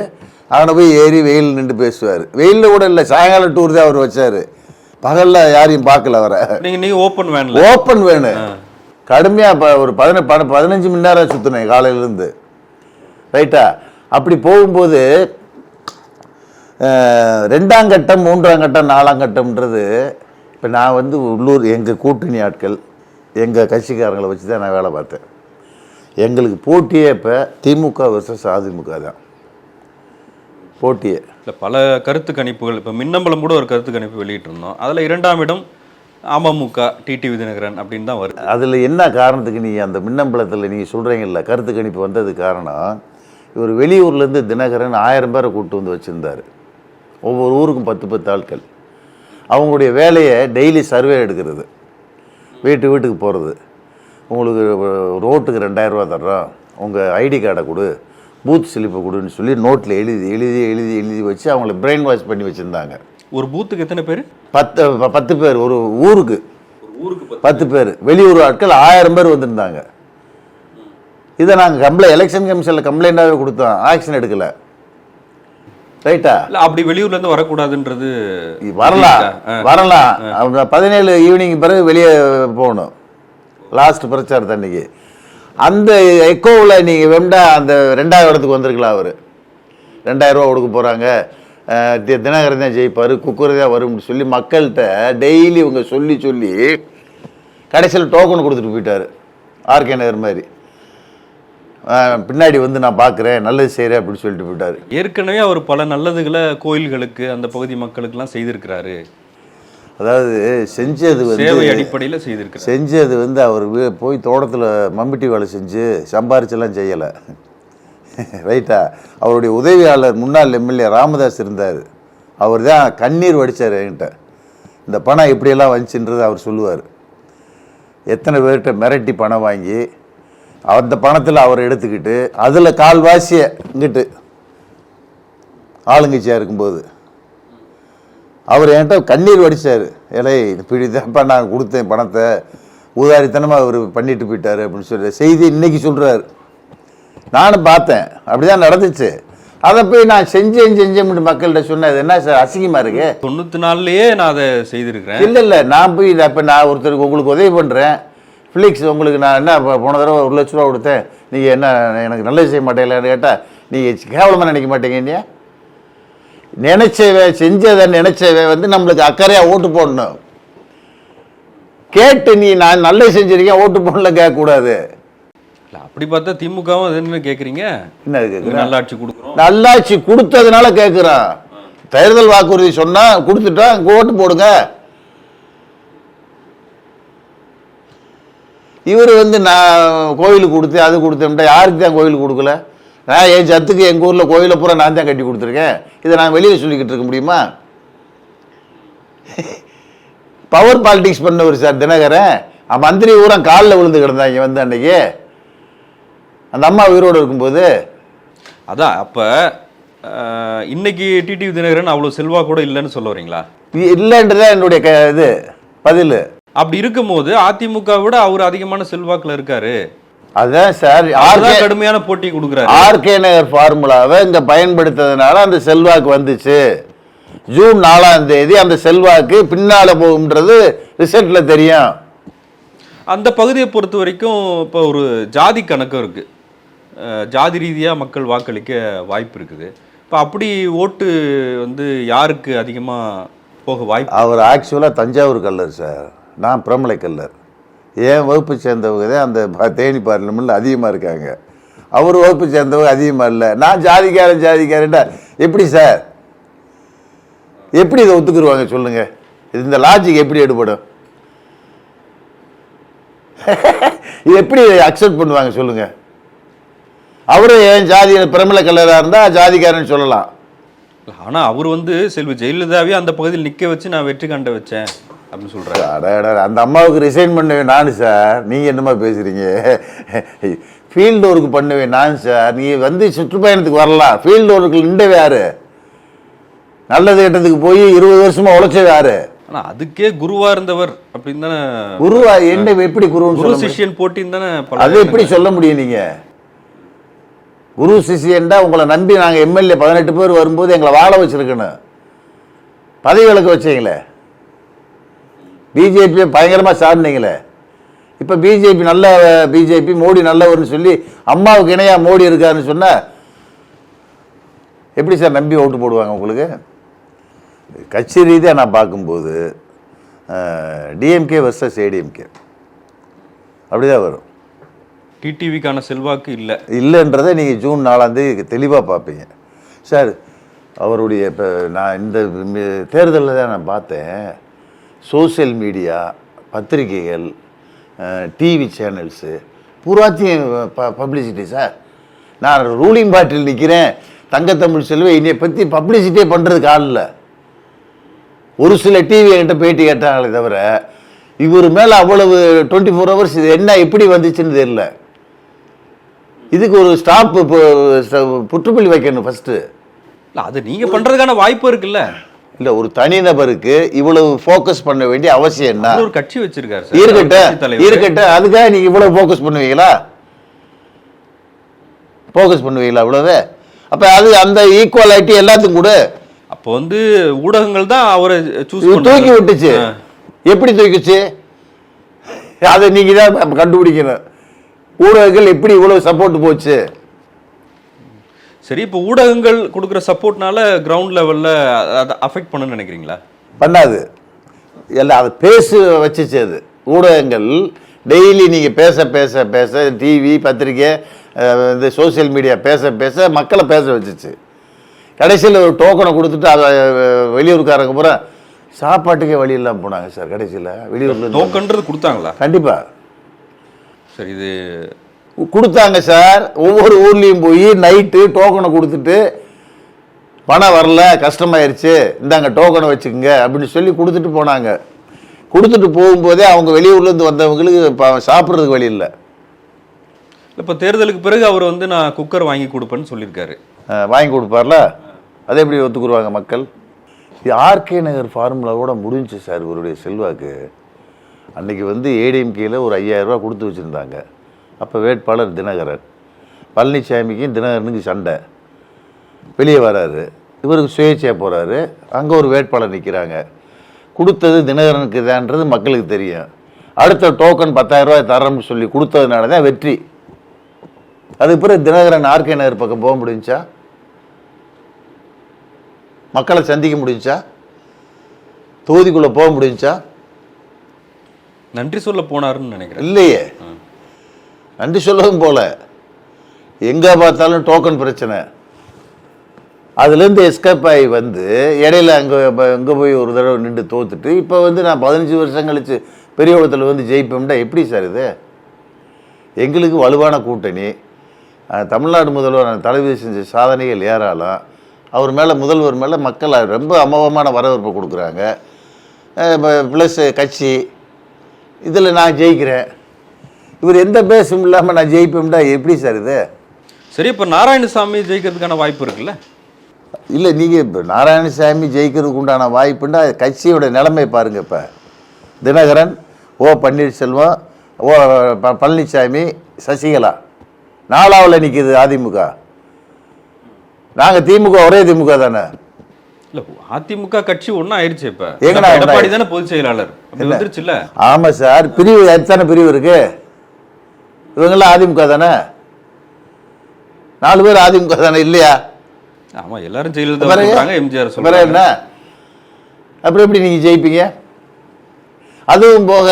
Speaker 2: அங்கே போய் ஏறி வெயில் நின்று பேசுவார். வெயிலில் கூட இல்லை சாயங்காலம் டூர் தான் அவர் வச்சார். பகலில் யாரையும் பார்க்கல அவரை.
Speaker 3: நீங்கள் நீங்கள் ஓப்பன் வேனில்
Speaker 2: ஓப்பன் வேணும் கடுமையாக இப்போ ஒரு பதின பத பதினஞ்சு மணி நேரம் சுற்றினேன் காலையிலேருந்து. ரைட்டா அப்படி போகும்போது ரெண்டாம் கட்டம் மூன்றாம் கட்டம் நாலாம் கட்டம்ன்றது இப்போ நான் வந்து உள்ளூர் எங்கள் கூட்டணி ஆட்கள் எங்கள் கட்சிக்காரங்களை வச்சு தான் நான் வேலை பார்த்தேன். எங்களுக்கு போட்டியே இப்போ திமுக வர்சஸ் அதிமுக தான். போட்டியே.
Speaker 3: இல்லை பல கருத்து கணிப்புகள் இப்போ மின்னம்பலம் கூட ஒரு கருத்து கணிப்பு வெளியிட்டிருந்தோம். அதில் இரண்டாம் இடம் அமமுக டிடிவி தினகரன் அப்படின்னு தான் வருது.
Speaker 2: அதில் என்ன காரணத்துக்கு நீ அந்த மின்னம்பலத்தில் நீங்கள் சொல்கிறீங்கல்ல கருத்து கணிப்பு வந்தது காரணம் இவர் வெளியூர்லேருந்து தினகரன் ஆயிரம் பேரை கூப்பிட்டு வந்து வச்சுருந்தார். ஒவ்வொரு ஊருக்கும் பத்து பத்து ஆட்கள். அவங்களுடைய வேலையை டெய்லி சர்வே எடுக்கிறது. வீட்டு வீட்டுக்கு போகிறது உங்களுக்கு ரோட்டுக்கு ரெண்டாயிரரூவா தர்றோம். உங்கள் ஐடி கார்டை கொடு. பூத் ஸ்லிப்பை கொடுன்னு சொல்லி நோட்டில் எழுதி எழுதி எழுதி எழுதி வச்சு அவங்கள பிரெயின் வாஷ் பண்ணி வச்சுருந்தாங்க.
Speaker 3: ஒரு பூத்துக்கு எத்தனை பேர்?
Speaker 2: பத்து பத்து பேர் ஒரு ஊருக்கு. பத்து பேர். வெளியூர் ஆட்கள் ஆயிரம் பேர் வந்திருந்தாங்க. இதை நாங்கள் கம்ப்ளைண்ட் எலெக்ஷன் கமிஷனில் கம்ப்ளைண்ட்டாகவே கொடுத்தோம். ஆக்ஷன் எடுக்கல. ரைட்டா
Speaker 3: இல்லை அப்படி வெளியூர்லேருந்து வரக்கூடாதுன்றது
Speaker 2: வரலாம். வரலாம். பதினேழு ஈவினிங் பிறகு வெளியே போகணும். லாஸ்ட் பிரச்சாரத்து அன்னைக்கு. அந்த எக்கோவில் நீங்கள் வெம்டா அந்த ரெண்டாயிரம் இடத்துக்கு வந்திருக்கலாம் அவர். ரெண்டாயிரம் ரூபா கொடுக்க போகிறாங்க தினகரன் தான் ஜெயிப்பார் குக்கர் தான் வரும்னு சொல்லி மக்கள்கிட்ட டெய்லி இவங்க சொல்லி சொல்லி கடைசியில் டோக்கன் கொடுத்துட்டு போயிட்டாரு. ஆர்கே நகர் மாதிரி. பின்னாடி வந்து நான் பார்க்குறேன் நல்லது செய்கிறேன் அப்படின்னு சொல்லிட்டு போயிட்டார்.
Speaker 3: ஏற்கனவே அவர் பல நல்லதுகளை கோயில்களுக்கு அந்த பகுதி மக்களுக்கெல்லாம் செய்திருக்கிறாரு.
Speaker 2: அதாவது செஞ்சது வந்து
Speaker 3: அடிப்படையில் செய்திருக்கிறாரு.
Speaker 2: செஞ்சது வந்து அவர் போய் தோட்டத்தில் மம்மிட்டி வேலை செஞ்சு சம்பாரிச்செல்லாம் செய்யலை. ரைட்டா? அவருடைய உதவியாளர் முன்னாள் எம்எல்ஏ ராமதாஸ் இருந்தார். அவர் தான் கண்ணீர் வடித்தார் என்கிட்ட. இந்த பணம் இப்படியெல்லாம் வந்துச்சுன்றது அவர் சொல்லுவார். எத்தனை பேர்கிட்ட மிரட்டி பணம் வாங்கி அந்த பணத்தில் அவர் எடுத்துக்கிட்டு அதில் கால்வாசியை இங்கிட்டு ஆளுங்கட்சியாக இருக்கும்போது அவர் என்கிட்ட கண்ணீர் வடிச்சார். ஏலே இப்படி தான்ப்பா நான் கொடுத்தேன் பணத்தை. ஊதாரித்தனமாக அவர் பண்ணிட்டு போயிட்டாரு அப்படின்னு சொல்லி செய்தி இன்னைக்கு சொல்கிறார் நானும் பார்த்தேன். அப்படிதான் நடந்துச்சு. அதை போய் நான் செஞ்சேன் செஞ்சேன் மக்கள்கிட்ட சொன்னேன். என்ன சார் அசிங்கமாக இருக்கு?
Speaker 3: தொண்ணூத்தி நாலுலயே நான் அதை செய்திருக்கிறேன்.
Speaker 2: இல்லை இல்லை. நான் போய் இப்போ நான் ஒருத்தருக்கு உங்களுக்கு உதவி பண்ணுறேன் ஃபிலிக்ஸ் உங்களுக்கு நான் என்ன போன தடவை ஒரு லட்ச ரூபா கொடுத்தேன். நீங்கள் என்ன எனக்கு நல்லது செய்ய மாட்டீங்களான்னு கேட்டால் நீங்கள் கேவலமாக நினைக்க மாட்டீங்க நீ நினைச்சவன் செஞ்சதை நினைச்சவன் வந்து நம்மளுக்கு அக்கறையாக ஓட்டு போடணும். கேட்டு நீ நான் நல்லது செஞ்சிருக்கேன் ஓட்டு போடல கேட்கக்கூடாது.
Speaker 3: அப்படி பார்த்தா திமுகவும் அது என்ன கேக்குறீங்க
Speaker 2: என்ன
Speaker 3: நல்லாட்சி கொடுக்குறோம்.
Speaker 2: நல்லாட்சி கொடுத்ததுனால கேட்குறான் தேர்தல் வாக்குறுதி சொன்னா கொடுத்துட்டா ஓட்டு போடுங்க. இவர் வந்து நான் கோயிலுக்கு கொடுத்தேன் அது கொடுத்தேன்ட்டா யாருக்கு தான் கோயிலுக்கு கொடுக்கல? நான் என் சத்துக்கு எங்கள் ஊரில் கோயிலை பூரா நான் தான் கட்டி கொடுத்துருக்கேன். இதை நான் வெளியில் சொல்லிக்கிட்டு இருக்க முடியுமா? பவர் பாலிடிக்ஸ் பண்ணவர் சார் தினகரன். மந்திரி ஊரா காலில் விழுந்து கிடந்தாங்க வந்து அன்னைக்கு. அந்த அம்மா உயிரோடு இருக்கும்போது.
Speaker 3: அதான் அப்ப இன்னைக்கு டிடிவி தினகரன் அவ்வளவு செல்வா கூட இல்லைன்னு சொல்ல வரீங்களா?
Speaker 2: இல்லைன்றதான் என்னுடைய இது பதில்.
Speaker 3: அப்படி இருக்கும்போது அதிமுக விட அவர் அதிகமான செல்வாக்குல இருக்காரு.
Speaker 2: அதான் சார் ஆர்கே
Speaker 3: கடுமையான போட்டி கொடுக்குறாரு.
Speaker 2: ஆர்கே நகர் ஃபார்முலாவை இங்கே பயன்படுத்ததுனால அந்த செல்வாக்கு வந்துச்சு. ஜூன் நாலாம் தேதி அந்த செல்வாக்கு பின்னால போகும்ன்றது ரிசல்ட்ல தெரியும்.
Speaker 3: அந்த பகுதியை பொறுத்த வரைக்கும் இப்போ ஒரு ஜாதி கணக்கும் இருக்கு. அஹ், ஜாதி ரீதியா மக்கள் வாக்களிக்க வாய்ப்பு இருக்குது. இப்போ அப்படி ஓட்டு வந்து யாருக்கு அதிகமா போக வாய்ப்பு?
Speaker 2: அவர் ஆக்சுவலாக தஞ்சாவூர் கல்லர் சார். நான் பிரமலை கல்லர். என் வகுப்பு சேர்ந்தவங்க தான் அந்த ப- தேனி பார்லிமெண்ட்டில் அதிகமாக இருக்காங்க. அவர் வகுப்பு சேர்ந்தவங்க அதிகமாக இல்லை. நான் ஜாதிக்காரன் ஜாதிக்காரன்டா. எப்படி சார்? எப்படி இதை ஒத்துக்குருவாங்க சொல்லுங்கள் இது இந்த லாஜிக் எப்படி எடுபடும்? இது எப்படி அக்செப்ட் பண்ணுவாங்க சொல்லுங்கள் அவரும் ஏன் ஜாதி பிரமல கல்லராக இருந்தால் ஜாதிக்காரன் சொல்லலாம்.
Speaker 3: ஆனால் அவர் வந்து செல்வி ஜெயலலிதாவே அந்த பகுதியில் நிற்க வச்சு நான் வெற்றி கண்ட வச்சேன். அப்படின்னு சொல்றாரு
Speaker 2: அட, அட, அட, அந்த அம்மாவுக்கு ரிசைன் பண்ணுவேன் நான் சார் நீங்கள் என்னமா பேசுகிறீங்க ஃபீல்டு ஒர்க் பண்ணுவேன் நான் சார் நீ வந்து சுற்றுப்பயணத்துக்கு வரலாம். ஃபீல்டு ஒர்க்கில் நின்றவே யாரு? நல்லது கெட்டதுக்கு போய் இருபது வருஷமா உழைச்சது யாரு?
Speaker 3: ஆனா அதுக்கே குருவா இருந்தவர் அப்படின்னு தானே
Speaker 2: குருவா என்ன எப்படி
Speaker 3: குரு
Speaker 2: முடியும்?
Speaker 3: சிஷ்யன் போட்டின்னு தானே
Speaker 2: அது எப்படி சொல்ல முடியும் நீங்க? குரு சிஷியன்டா உங்களை நம்பி நாங்க எம்எல்ஏ பதினெட்டு பேர் வரும்போது எங்களை வாழ வச்சிருக்கணும். பதவி விலக்கு வச்சீங்களே. பிஜேபியை பயங்கரமா சார்ந்தீங்களே இப்ப பிஜேபி நல்ல பிஜேபி மோடி நல்லவர்னு சொல்லி அம்மாவுக்கு இணையா மோடி இருக்காருன்னு சொன்னா எப்படி சார் நம்பி ஓட்டு போடுவாங்க உங்களுக்கு? கட்சி ரீதியாக நான் பார்க்கும்போது டிஎம்கே வர்சஸ் ஏடிஎம்கே. அப்படிதான் வரும்.
Speaker 3: டிடிவிக்கான செல்வாக்கு இல்லை.
Speaker 2: இல்லைன்றதை நீங்கள் ஜூன் நாலாந்தேதி தெளிவாக பார்ப்பீங்க. சார் அவருடைய இப்போ நான் இந்த தேர்தலில் தான் நான் பார்த்தேன். சோஷியல் மீடியா பத்திரிகைகள் டிவி சேனல்ஸு பூராத்தையும் ப பப்ளிசிட்டி சார் நான் ரூலிங் பார்ட்டியில் நிற்கிறேன் தங்கத்தமிழ் செல்வ என்னை பற்றி பப்ளிசிட்டியே பண்ணுறதுக்கு ஆள் இல்லை. ஒரு சில டிவி என்கிட்ட பேட்டி கேட்டாங்களே தவிர இவர் மேலே அவ்வளவு டுவெண்ட்டி ஃபோர் ஹவர்ஸ் இது என்ன எப்படி வந்துச்சுன்னு தெரியல. இதுக்கு ஒரு ஸ்டாப் புற்றுப்புள்ளி வைக்கணும் ஃபஸ்ட்டு
Speaker 3: இல்லை அது நீங்கள் பண்ணுறதுக்கான வாய்ப்பு இருக்குல்ல.
Speaker 2: இல்லை ஒரு தனிநபருக்கு இவ்வளவு ஃபோக்கஸ் பண்ண வேண்டிய அவசியம் என்ன?
Speaker 3: ஒரு கட்சி வச்சிருக்காரு
Speaker 2: இருக்கட்டும். இருக்கட்டும். அதுக்காக நீங்க இவ்வளவு ஃபோக்கஸ் பண்ணுவீங்களா? ஃபோக்கஸ் பண்ணுவீங்களா அவ்வளவு அப்ப அது அந்த ஈக்குவாலிட்டி எல்லாத்துக்கும் கூட
Speaker 3: அப்போ வந்து ஊடகங்கள் தான் அவரை
Speaker 2: தூக்கி விட்டுச்சு. எப்படி தூக்கிச்சு? அதை நீங்க தான் கண்டுபிடிக்கணும். ஊடகங்கள் எப்படி இவ்வளவு சப்போர்ட் போச்சு?
Speaker 3: சரி இப்போ ஊடகங்கள் கொடுக்குற சப்போர்ட்னால கிரவுண்ட் லெவல்ல அதை அஃபெக்ட் பண்ணுன்னு நினைக்கிறீங்களா?
Speaker 2: பண்ணாது. எல்லாம் அதை பேசு வச்சுச்சு அது. ஊடகங்கள் டெய்லி நீங்கள் பேச பேச பேச டிவி பத்திரிக்கை இந்த சோஷியல் மீடியா பேச பேச மக்களை பேச வச்சுச்சு. கடைசியில் ஒரு டோக்கனை கொடுத்துட்டு அதை அஹ், வெளியூர்காரங்க பூரா சாப்பாட்டுக்கே வழி இல்லாமல் போனாங்க சார் கடைசியில். வெளியூர்ல இருந்து.
Speaker 3: நோக்கன்றது கொடுத்தாங்களா?
Speaker 2: கண்டிப்பா.
Speaker 3: சரி இது
Speaker 2: கொடுத்தாங்க சார். ஒவ்வொரு ஊர்லேயும் போய் நைட்டு டோக்கனை கொடுத்துட்டு பணம் வரல கஷ்டமாயிருச்சு. இந்தாங்க டோக்கனை வச்சுக்கோங்க அப்படின்னு சொல்லி கொடுத்துட்டு போனாங்க. கொடுத்துட்டு போகும்போதே அவங்க வெளியூர்லேருந்து வந்தவங்களுக்கு இப்போ சாப்பிட்றதுக்கு வழி இல்லை.
Speaker 3: இப்போ தேர்தலுக்கு பிறகு அவர் வந்து நான் குக்கர் வாங்கி கொடுப்பேன்னு சொல்லியிருக்காரு.
Speaker 2: வாங்கி கொடுப்பார்ல? அதை எப்படி ஒத்துக்குருவாங்க மக்கள்? இது ஆர்கே நகர் ஃபார்முலாவோட முடிஞ்சுச்சு சார் இவருடைய செல்வாக்கு. அன்னைக்கு வந்து ஏடிஎம்கேல ஒரு 5000 ரூபாய் கொடுத்து வச்சுருந்தாங்க. அப்போ வேட்பாளர் தினகரன். பழனிசாமிக்கும் தினகரனுக்கு சண்டை. வெளியே வராரு. இவருக்கு சுயேட்சையாக போகிறாரு அங்கே ஒரு வேட்பாளர் நிற்கிறாங்க கொடுத்தது தினகரனுக்கு தான்றது மக்களுக்கு தெரியும். அடுத்த டோக்கன் 10000 ரூபாய் தரேன்னு சொல்லி கொடுத்ததுனால தான் வெற்றி. அதுக்கு பிறகு தினகரன் ஆர்கே நகர் பக்கம் போக முடிஞ்சா? மக்களை சந்திக்க முடிஞ்சா? தொகுதிக்குள்ளே போக முடிஞ்சா?
Speaker 3: நன்றி சொல்ல போனாருன்னு நினைக்கிறேன்.
Speaker 2: இல்லையே. நன்றி சொல்லவும் போல. எங்கே பார்த்தாலும் டோக்கன் பிரச்சனை. அதுலேருந்து எஸ்கேப் ஆகி வந்து இடையில அங்கே அங்கே போய் ஒரு தடவை நின்று தோத்துட்டு இப்போ வந்து நான் பதினஞ்சு வருஷம் கழித்து பெரியகுளத்தில் வந்து ஜெயிப்போம்னா எப்படி சார் இது? எங்களுக்கு வலுவான கூட்டணி. தமிழ்நாடு முதல்வர் தலைவி செஞ்ச சாதனைகள் ஏராளம். அவர் மேலே முதல்வர் மேலே மக்கள் ரொம்ப அமோகமான வரவேற்பு கொடுக்குறாங்க. ப்ளஸ் கட்சி. இதில் நான் ஜெயிக்கிறேன். இவர் எந்த பேஸும் இல்லாமல் நான் ஜெயிப்பேன்டா எப்படி சார் இது?
Speaker 3: சரி இப்போ நாராயணசாமி ஜெயிக்கிறதுக்கான வாய்ப்பு இருக்குல்ல?
Speaker 2: இல்லை நீங்கள் இப்போ நாராயணசாமி ஜெயிக்கிறதுக்கு உண்டான வாய்ப்புண்டா கட்சியோட நிலைமை பாருங்க இப்போ. தினகரன் ஓ பன்னீர்செல்வம் ஓ ப- பழனிசாமி சசிகலா. நாலாவில் நிற்கிது அதிமுக. நாங்கள் திமுக ஒரே திமுக தானே?
Speaker 3: இல்ல அதிமுக கட்சி ஒண்ணா ஆயிருச்சு இப்ப.
Speaker 2: எங்கடா
Speaker 3: எடப்பாடி தானே பொதுச் செயலாளர். அப்படி வந்துருச்சுல்ல?
Speaker 2: ஆமாம் சார் பிரிவு எத்தனை பிரிவு இருக்கு? இவங்கெல்லாம் அதிமுக தானே? நாலு பேர் அதிமுக தானே இல்லையா?
Speaker 3: ஆமா எல்லாரும் ஜெயலலிதா எம்ஜிஆர்
Speaker 2: வேற என்ன? அப்புறம் எப்படி நீங்கள் ஜெயிப்பீங்க? அதுவும் போக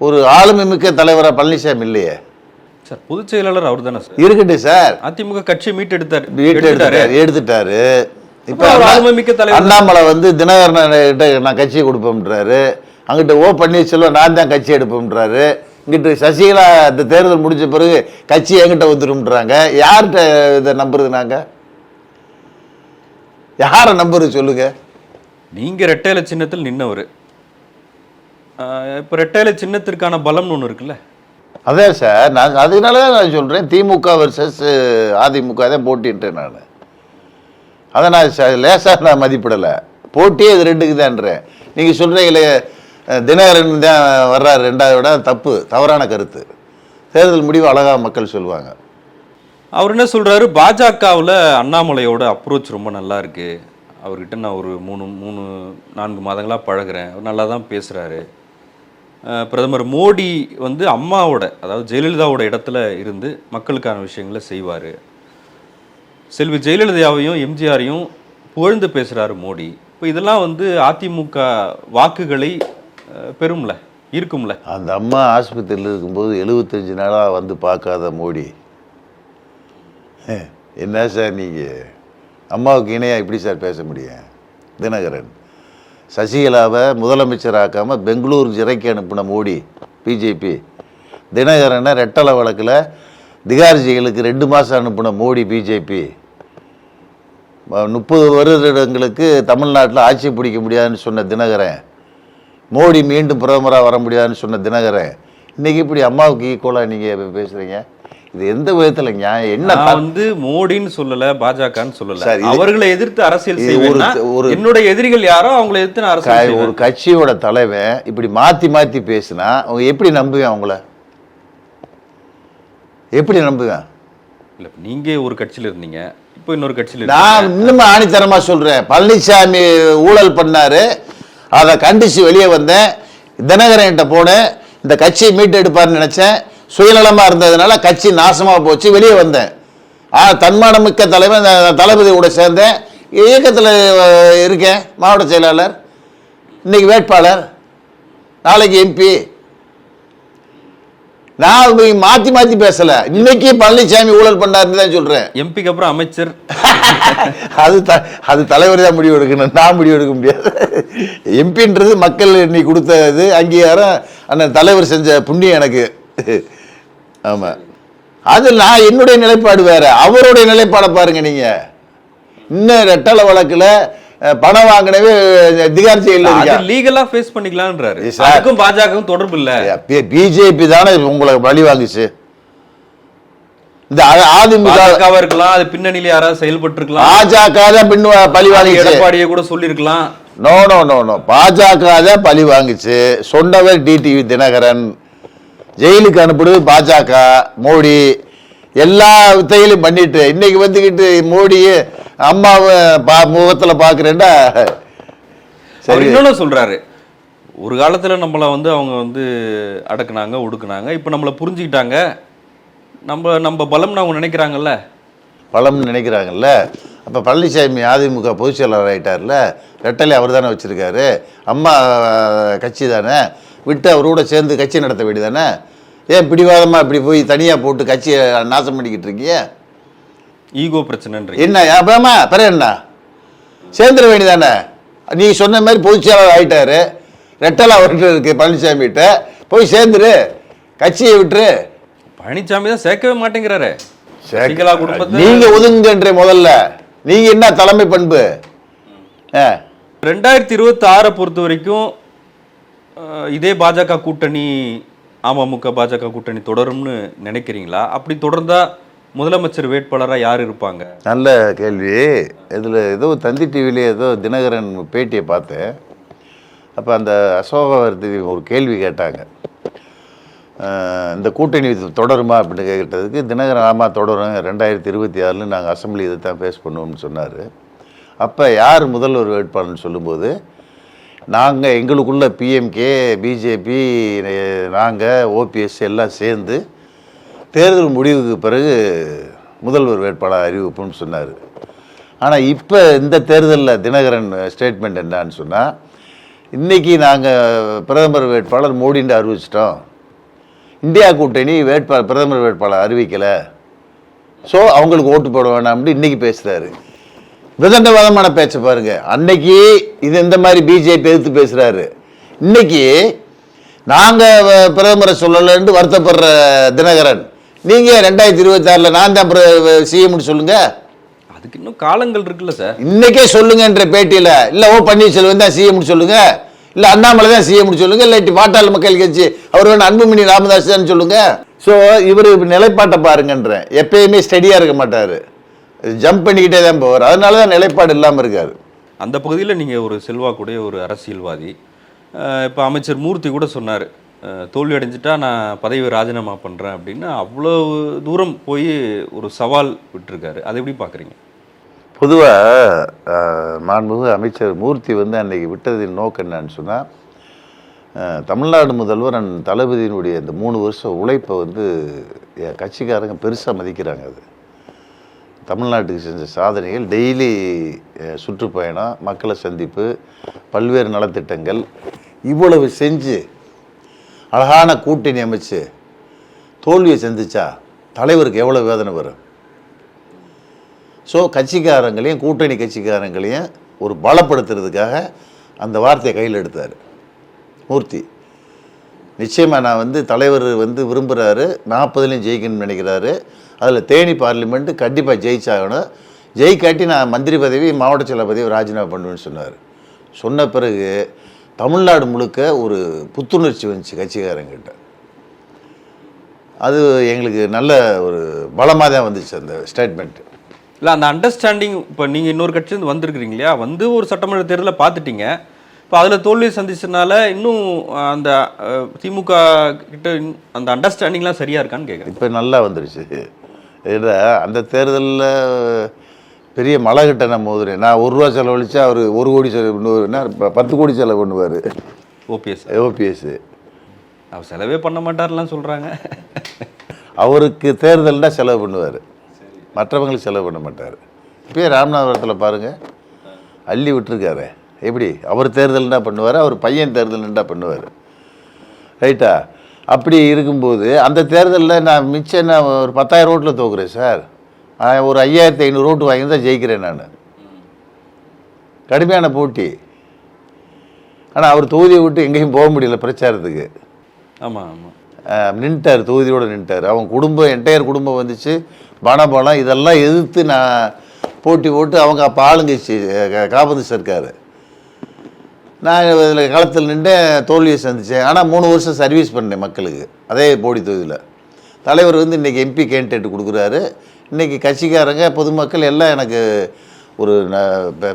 Speaker 2: ஒரு ஆளுமை மிக்க தலைவராக பழனிசாமி இல்லையே?
Speaker 3: சார் பொதுச் செயலாளர் அவர் தானே சார்.
Speaker 2: இருக்கட்டும் சார்.
Speaker 3: அதிமுக கட்சி மீட்டெடுத்தார்
Speaker 2: வீட்டில்
Speaker 3: எடுத்துட்டாரு.
Speaker 2: இப்போ
Speaker 3: ஆளுமை மிக்க தலைவர்.
Speaker 2: அண்ணாமலை வந்து தினகரன் கிட்ட நான் கட்சியை கொடுப்போம்ன்றாரு. அங்கிட்ட ஓ பன்னீர்செல்வம் நான் தான் கட்சி எடுப்போம்ன்றாரு. இங்கிட்டு சசிகலா இந்த தேர்தல் முடிஞ்ச பிறகு கட்சி என்கிட்ட வந்துரும்ன்றாங்க. யார்கிட்ட இதை நம்புறது நாங்கள் யாரை நம்புறது சொல்லுங்க.
Speaker 3: நீங்க ரெட்டையில சின்னத்தில் நின்னவர். இப்ப ரெட்டையில சின்னத்திற்கான பலம்னு ஒண்ணு இருக்குல்ல.
Speaker 2: அதான் சார் நான் அதனால தான் நான் சொல்கிறேன் திமுக வர்சஸ் அதிமுக தான் போட்டின்ட்டேன் நான். அதை நான் ச- லேசா நான் மதிப்பிடலை. போட்டியே இது ரெண்டுக்கு தான்றேன் நீங்கள் சொல்கிறீங்களே தினகரன் தான் வர்றார் ரெண்டாவது விட தப்பு தவறான கருத்து. தேர்தல் முடிவு அழகாக மக்கள் சொல்லுவாங்க.
Speaker 3: அவர் என்ன சொல்கிறாரு பாஜகவில் அண்ணாமலையோட அப்ரோச் ரொம்ப நல்லா இருக்கு. அவர்கிட்ட நான் ஒரு மூணு மூணு நான்கு மாதங்களாக பழகுறேன். அவர் நல்லா தான் பேசுகிறாரு பிரதமர் மோடி வந்து அம்மாவோட அதாவது ஜெயலலிதாவோட இடத்துல இருந்து மக்களுக்கான விஷயங்களை செய்வார். செல்வி ஜெயலலிதாவையும் எம்ஜிஆரையும் புகழ்ந்து பேசுகிறாரு மோடி. இப்போ இதெல்லாம் வந்து அதிமுக வாக்குகளை பெரும்ல இருக்கும்ல?
Speaker 2: அந்த அம்மா ஆஸ்பத்திரியில் இருக்கும்போது எழுபத்தஞ்சு நாளாக வந்து பார்க்காத மோடி. என்ன சார் நீங்கள் அம்மாவுக்கு இணையாக எப்படி சார் பேச முடியும்? தினகரன். சசிகலாவை முதலமைச்சராக்காமல் பெங்களூர் சிறைக்கு அனுப்பின மோடி பிஜேபி. தினகரனை ரெட்டலை வழக்கில் திகார் ஜெயிலுக்கு ரெண்டு மாதம் அனுப்பின மோடி பிஜேபி. முப்பது வருடங்களுக்கு தமிழ்நாட்டில் ஆட்சி பிடிக்க முடியாதுன்னு சொன்ன தினகரன். மோடி மீண்டும் பிரதமராக வர முடியாதுன்னு சொன்ன தினகரன் இன்னைக்கு இப்படி அம்மாவுக்கு ஈக்குவலாக நீங்கள் பேசுகிறீங்க இது எந்த விதத்தில் என்ன
Speaker 3: வந்து மோடின்னு சொல்லல பாஜகன்னு சொல்லல. அவர்களை எதிர்த்து அரசியல் செய்வேன்னா
Speaker 2: ஒரு- ஒரு-
Speaker 3: என்னோட எதிரிகள் யாரோ அவங்களை எதிர்த்து நான் அரசியல்.
Speaker 2: ஒரு கட்சியோட தலைவன் இப்படி மாற்றி மாற்றி பேசுனா அவங்க எப்படி நம்புவேன் அவங்கள? எப்படி நம்புவேன்?
Speaker 3: இல்ல நீங்க ஒரு கட்சியில இருந்தீங்க இப்போ இன்னொரு கட்சியில
Speaker 2: நான் இன்னும் ஆணித்தரமா சொல்றேன். பழனிசாமி ஊழல் பண்ணாரு அதை கண்டிச்சு வெளியே வந்தேன். தினகரன்கிட்ட போனேன். இந்த கட்சியை மீட்டு எடுப்பார்னு நினச்சேன். சுயநலமாக இருந்ததுனால கட்சி நாசமாக போச்சு வெளியே வந்தேன். ஆனால் தன்மானமிக்க தலைவர் நான் தளபதி கூட சேர்ந்தேன். இயக்கத்தில் இருக்கேன் மாவட்ட செயலாளர். இன்னைக்கு வேட்பாளர். நாளைக்கு எம்பி. நான் போய் மாற்றி மாற்றி பேசல. இன்னைக்கு பழனிசாமி ஊழல் பண்ணாருன்னு தான் சொல்கிறேன்
Speaker 3: எம்பிக்கு அப்புறம் அமைச்சர்.
Speaker 2: அது த அது தலைவர் தான் முடிவு எடுக்கணும். நான் முடிவு எடுக்க முடியாது. எம்பின்றது மக்கள் நீ கொடுத்த இது அங்கீகாரம் அந்த தலைவர் செஞ்ச புண்ணியம் எனக்கு. ஆமாம் அது நான் என்னுடைய நிலைப்பாடு வேற. அவருடைய நிலைப்பாடை பாருங்க நீங்க. இன்னும் ரெட்டலை வழக்குல பணம் வாங்கினவே திகார் இருக்கா
Speaker 3: லீகலா ஃபேஸ் பண்ணிக்கலான்றாரு. அதுக்கும் பாஜகவும் தொடர்பு இல்ல.
Speaker 2: பிஜேபி தானே உங்களை பழி வாங்குச்சு. இந்த அதிமுக
Speaker 3: இருக்கலாம் அது பின்னணியில யாராவது செயல்பட்டு இருக்கலாம்
Speaker 2: பாஜக தான் பின் பழி வாங்குச்சு.
Speaker 3: எடப்பாடியை கூட சொல்லியிருக்கலாம்.
Speaker 2: நோ நோ நோ நோ பாஜக தான் பழி வாங்குச்சு. சொன்னவர் டிடிவி தினகரன். ஜெயிலுக்கு அனுப்புறது பாஜக மோடி. எல்லா வித்தையிலும் பண்ணிட்டு இன்னைக்கு வந்துக்கிட்டு மோடி அம்மாவை பா முகத்தில் பார்க்குறேன்டா
Speaker 3: அவர்
Speaker 2: சரி
Speaker 3: இன்னொன்னு சொல்றாரு. ஒரு காலத்துல நம்மள வந்து அவங்க வந்து அடக்குனாங்க ஒடுக்குனாங்க. இப்போ நம்மள புரிஞ்சுக்கிட்டாங்க. நம்ம நம்ம பலம்னு அவங்க நினைக்கிறாங்கல்ல.
Speaker 2: பழம்னு நினைக்கிறாங்கல்ல. அப்போ பழனிசாமி அதிமுக பொதுச் செயலாளர் ஆகிட்டார்ல ரெட்டலை அவர் தானே வச்சுருக்காரு. அம்மா கட்சி தானே. விட்டு அவரோட சேர்ந்து கட்சி நடத்த வேண்டியதானே ஏன் பிடிவாதமாக இப்படி போய் தனியாக போட்டு கட்சியை நாசம் பண்ணிக்கிட்டு இருக்கீங்க
Speaker 3: ஈகோ பிரச்சனைன்றீங்க
Speaker 2: என்ன அப்புறமா பிறகு என்ன? சேர்ந்துட வேண்டியதானே? நீ சொன்ன மாதிரி பொதுச் செயலாளர் ஆகிட்டாரு ரெட்டலை அவர்கிட்ட இருக்கு பழனிசாமிகிட்ட போய் சேர்ந்துரு. கட்சியை விட்டுரு.
Speaker 3: பழனிசாமி தான் சேர்க்கவே மாட்டேங்கிறாரு. சசிகலா குடும்பத்தை
Speaker 2: நீங்க ஒதுங்கன்ற முதல்ல. நீங்க என்ன தலைமை பண்பு?
Speaker 3: ரெண்டாயிரத்தி இருபத்தி ஆறை பொறுத்த வரைக்கும் இதே பாஜக கூட்டணி அமமுக பாஜக கூட்டணி தொடரும்னு நினைக்கிறீங்களா? அப்படி தொடர்ந்தா முதலமைச்சர் வேட்பாளராக யார் இருப்பாங்க?
Speaker 2: நல்ல கேள்வி. இதில் ஏதோ தந்தி டிவிலே ஏதோ தினகரன் பேட்டியை பார்த்தேன். அப்போ அந்த அசோகவர்த்தி ஒரு கேள்வி கேட்டாங்க. இந்த கூட்டணி இது தொடருமா அப்படின்னு கேட்டதுக்கு தினகரன் ஆமாம் தொடரும் ரெண்டாயிரத்தி இருபத்தி ஆறில் நாங்கள் அசம்பிளி இதை தான் ஃபேஸ் பண்ணுவோம்னு சொன்னார். அப்போ யார் முதல்வர் வேட்பாளர்னு சொல்லும்போது நாங்கள் எங்களுக்குள்ள பிஎம்கே பிஜேபி நாங்கள் ஓபிஎஸ் எல்லாம் சேர்ந்து தேர்தல் முடிவுக்கு பிறகு முதல்வர் வேட்பாளர் அறிவிப்புன்னு சொன்னார். ஆனால் இப்போ இந்த தேர்தலில் தினகரன் ஸ்டேட்மெண்ட் என்னான்னு சொன்னால் இன்றைக்கி நாங்கள் பிரதமர் வேட்பாளர் மோடின்னு அறிவிச்சிட்டோம். இந்தியா கூட்டணி வேட்பாளர் பிரதமர் வேட்பாளர் அறிவிக்கலை. ஸோ அவங்களுக்கு ஓட்டு போட வேணாம்னு இன்றைக்கி பேசுகிறாரு விதண்டவாதமான பேச்சை பாருங்கள் அன்னைக்கு இது இந்த மாதிரி பிஜேபி எதிர்த்து பேசுகிறாரு இன்னைக்கு நாங்கள் பிரதமரை சொல்லலைன்னு வருத்தப்படுற தினகரன் நீங்கள் ரெண்டாயிரத்தி இருபத்தாறில் நான் தான் சிஎம்னு சொல்லுங்கள்
Speaker 3: அதுக்கு இன்னும் காலங்கள் இருக்குல்ல சார்.
Speaker 2: இன்னைக்கே சொல்லுங்கன்ற பேட்டியில். இல்லை ஓ பன்னீர்செல்வம் தான் சிஎம்னு சொல்லுங்க. இல்லை அண்ணாமலை தான் சிஎம்னு சொல்லுங்க. இல்லாட்டி பாட்டாளி மக்கள் கட்சி அவர் வேணும் அன்புமணி ராமதாஸ் தான் சொல்லுங்க. ஸோ இவர் நிலைப்பாட்டை பாருங்கன்றேன். எப்பயுமே ஸ்டடியாக இருக்க மாட்டார். ஜம்ப் பண்ணிக்கிட்டே தான் போவார். அதனால தான் நிலைப்பாடு இல்லாமல் இருக்காரு.
Speaker 3: அந்த பகுதியில் நீங்கள் ஒரு செல்வாக்குடைய ஒரு அரசியல்வாதி. இப்போ அமைச்சர் மூர்த்தி கூட சொன்னார். தோல்வி அடைஞ்சிட்டா நான் பதவியை ராஜினாமா பண்ணுறேன் அப்படின்னு அவ்வளோ தூரம் போய் ஒரு சவால் விட்டுருக்காரு. அதை எப்படி பார்க்குறீங்க
Speaker 2: பொதுவாக மாண்புமிகு அமைச்சர் மூர்த்தி வந்து அன்னைக்கு விட்டதின் நோக்கம் என்னன்னு சொன்னால் தமிழ்நாடு முதல்வர் அண்ட் தளபதியினுடைய இந்த மூணு வருஷம் உழைப்பை வந்து என் கட்சிக்காரங்க பெருசாக மதிக்கிறாங்க அது. தமிழ்நாட்டுக்கு செஞ்ச சாதனைகள் டெய்லி சுற்றுப்பயணம் மக்களை சந்திப்பு பல்வேறு நலத்திட்டங்கள் இவ்வளவு செஞ்சு அழகான கூட்டணி அமைச்சு தோல்வியை சந்திச்சா தலைவருக்கு எவ்வளோ வேதனை வரும்? ஸோ கட்சிக்காரங்களையும் கூட்டணி கட்சிக்காரங்களையும் ஒரு பலப்படுத்துறதுக்காக அந்த வார்த்தையை கையில் எடுத்தார். மூர்த்தி நிச்சயமாக நான் வந்து தலைவர் வந்து விரும்புகிறாரு நாற்பதுலேயும் ஜெயிக்கணும்னு நினைக்கிறாரு. அதில் தேனி பார்லிமெண்ட்டு கண்டிப்பாக ஜெயிச்சாகணும். ஜெயிக்காட்டி நான் மந்திரி பதவி மாவட்ட செயலர் பதவி ராஜினாமா பண்ணுவேன்னு சொன்னார். சொன்ன பிறகு தமிழ்நாடு முழுக்க ஒரு புத்துணர்ச்சி வந்துச்சு கட்சிக்காரங்கிட்ட. அது எங்களுக்கு நல்ல ஒரு பலமாக தான் வந்துச்சு அந்த ஸ்டேட்மெண்ட்
Speaker 3: இல்லை அந்த அண்டர்ஸ்டாண்டிங் இப்போ நீங்கள் இன்னொரு கட்சியிலேருந்து வந்திருக்கிறீங்க இல்லையா வந்து ஒரு சட்டமன்ற தேர்தலை பார்த்துட்டீங்க இப்போ அதில் தோல்வி சந்திச்சதுனால இன்னும் அந்த திமுக கிட்ட அந்த அண்டர்ஸ்டாண்டிங்லாம் சரியாக இருக்கான்னு கேட்குறேன்
Speaker 2: இப்போ நல்லா வந்துருச்சு. இதில் அந்த தேர்தலில் பெரிய மலை கிட்ட நான் மோதுறேன் நான் ஒரு ரூபா செலவழிச்சா அவர் ஒரு கோடி செலவு பண்ணுவாருன்னா ப- பத்து கோடி செலவு பண்ணுவார்.
Speaker 3: ஓபிஎஸ்.
Speaker 2: ஓபிஎஸ்.
Speaker 3: அவர் செலவே பண்ண மாட்டார்லாம் சொல்கிறாங்க
Speaker 2: அவருக்கு தேர்தல்னா செலவு பண்ணுவார். மற்றவங்களுக்கு செலவு பண்ண மாட்டார். இப்பயே ராமநாதபுரத்தில் பாருங்கள் அள்ளி விட்டுருக்காரு. எப்படி? அவர் தேர்தல் என்ன பண்ணுவார்? அவர் பையன் தேர்தல் என்ன பண்ணுவார்? ரைட்டா? அப்படி இருக்கும்போது அந்த தேர்தலில் நான் மிச்சம் என்ன ஒரு பத்தாயிரம் ஓட்டில் தோக்குறேன் சார். நான் ஒரு ஐயாயிரத்தி ஐநூறு ஓட்டு வாங்கி தான் ஜெயிக்கிறேன் நான். கடுமையான போட்டி. ஆனால் அவர் தொகுதியை விட்டு எங்கேயும் போக முடியல பிரச்சாரத்துக்கு.
Speaker 3: ஆமாம் ஆமாம்
Speaker 2: நின்ட்டார் தொகுதியோடு நின்ட்டார். அவன் குடும்பம் என்டையர் குடும்பம் வந்துச்சு. பணபலம் இதெல்லாம் எதிர்த்து நான் போட்டி போட்டு அவங்க அப்போ ஆளுங்கட்சி காபந்து சர்க்கார். நான் இதில் களத்தில் நின்று தோல்வியை சந்தித்தேன் ஆனால் மூணு வருஷம் சர்வீஸ் பண்ணேன் மக்களுக்கு அதே போடி தொகுதியில். தலைவர் வந்து இன்றைக்கி எம்பி கேண்டிடேட் கொடுக்குறாரு. இன்றைக்கி கட்சிக்காரங்க பொதுமக்கள் எல்லாம் எனக்கு ஒரு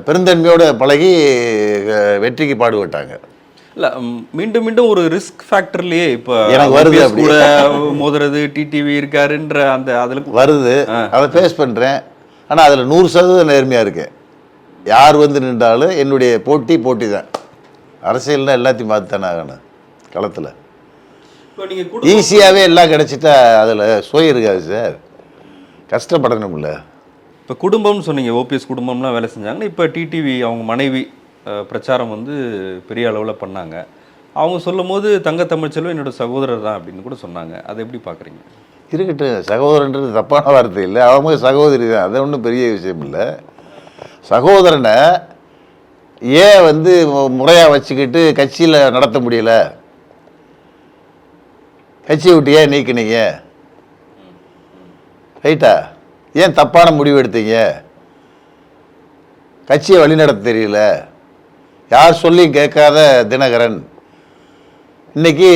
Speaker 2: பெருந்தன்மையோடு பழகி வெற்றிக்கு பாடுபட்டாங்க.
Speaker 3: இல்ல மீண்டும் மீண்டும் ஒரு ரிஸ்க் ஃபேக்டர்லயே இப்போ
Speaker 2: எனக்கு வருது.
Speaker 3: கூட மோதுறது டிடிவி இருக்காருன்ற அந்த அதுல
Speaker 2: வருது. அதை ஃபேஸ் பண்ணுறேன் ஆனால் அதில் நூறு சதவீதம் நேர்மையாக இருக்கேன். யார் வந்து நின்றாலும் என்னுடைய போட்டி போட்டி தான் அரசியல்னா எல்லாத்தையும் பார்த்து தானே ஆகணும் களத்தில். ஈஸியாகவே எல்லாம் கிடச்சிட்டா அதில் சுய இருக்காது சார். கஷ்டப்படணும்ல.
Speaker 3: இப்போ குடும்பம்னு சொன்னீங்க ஓபிஎஸ் குடும்பம்லாம் வேலை செஞ்சாங்கன்னா இப்போ டிடிவி அவங்க மனைவி பிரச்சாரம் வந்து பெரிய அளவில் பண்ணாங்க. அவங்க சொல்லும் போது தங்க தமிழ்ச்செல்வம் என்னோட சகோதரர் தான் அப்படின்னு கூட சொன்னாங்க. அதை எப்படி பார்க்குறீங்க
Speaker 2: இருக்கட்டும் சகோதரன்றது தப்பான வார்த்தை இல்லை. அவங்க சகோதரி தான். அது ஒன்றும் பெரிய விஷயம் இல்லை. சகோதரனை ஏன் வந்து முறையாக வச்சுக்கிட்டு கட்சியில் நடத்த முடியல? கட்சியை விட்டு ஏன் நீக்கினீங்க? ரைட்டா? ஏன் தப்பான முடிவு எடுத்தீங்க? கட்சியை வழிநடத்த தெரியல. யார் சொல்லியும் கேட்காத தினகரன். இன்னைக்கு